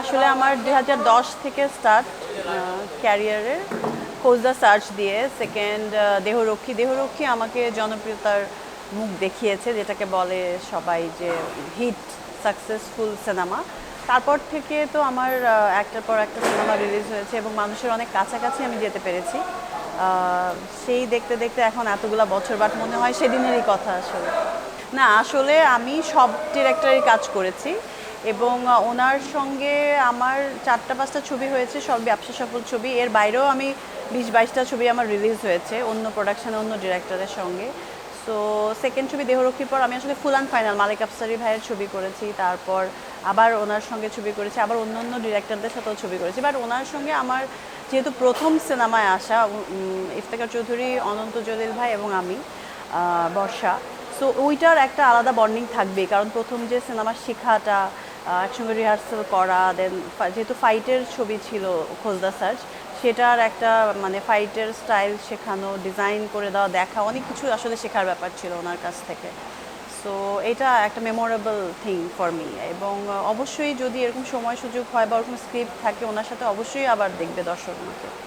আসলে আমার দু হাজার দশ থেকে স্টার্ট ক্যারিয়ারের খোঁজদা সার্চ দিয়ে সেকেন্ড দেহরক্ষী। দেহরক্ষী আমাকে জনপ্রিয়তার মুখ দেখিয়েছে, যেটাকে বলে সবাই যে হিট সাকসেসফুল সিনেমা তারপর থেকে তো আমার একটার পর একটা সিনেমা রিলিজ হয়েছে এবং মানুষের অনেক কাছাকাছি আমি যেতে পেরেছি। সেই দেখতে দেখতে এখন এতগুলা বছর বাট মনে হয় সেদিনেরই কথা আসলে। না, আসলে আমি সব ডিরেক্টরের কাজ করেছি। এবং ওনার সঙ্গে আমার চারটা পাঁচটা ছবি হয়েছে সব ব্যবসা সফল ছবি। এর বাইরেও আমি বিশ বাইশটা ছবি আমার রিলিজ হয়েছে অন্য প্রোডাকশনে অন্য ডিরেক্টরের সঙ্গে। সো সেকেন্ড ছবি দেহরক্ষীর পর আমি আসলে full and final Malik Afsari ভাইয়ের ছবি করেছি তারপর আবার ওনার সঙ্গে ছবি করেছি আবার অন্য অন্য ডিরেক্টরদের সাথেও ছবি করেছি। বাট ওনার সঙ্গে আমার যেহেতু প্রথম সিনেমায় আসা উম, ইফতেখার চৌধুরী অনন্ত জলিল ভাই এবং আমি বর্ষা। সো ওইটার একটা আলাদা বন্ডিং থাকবেই কারণ প্রথম যে সিনেমার শেখাটা একসঙ্গে রিহার্সাল করা দেন যেহেতু ফাইটের ছবি ছিল খোঁজদা সার্চ সেটার একটা মানে ফাইটের স্টাইল শেখানো ডিজাইন করে দেওয়া, দেখা, অনেক কিছু আসলে শেখার ব্যাপার ছিল ওনার কাছ থেকে। সো এটা একটা মেমোরেবল থিং ফর মি এবং অবশ্যই যদি এরকম সময় সুযোগ হয় বা ওরকম স্ক্রিপ্ট থাকে, ওনার সাথে অবশ্যই আবার দেখবে দর্শক আমাকে।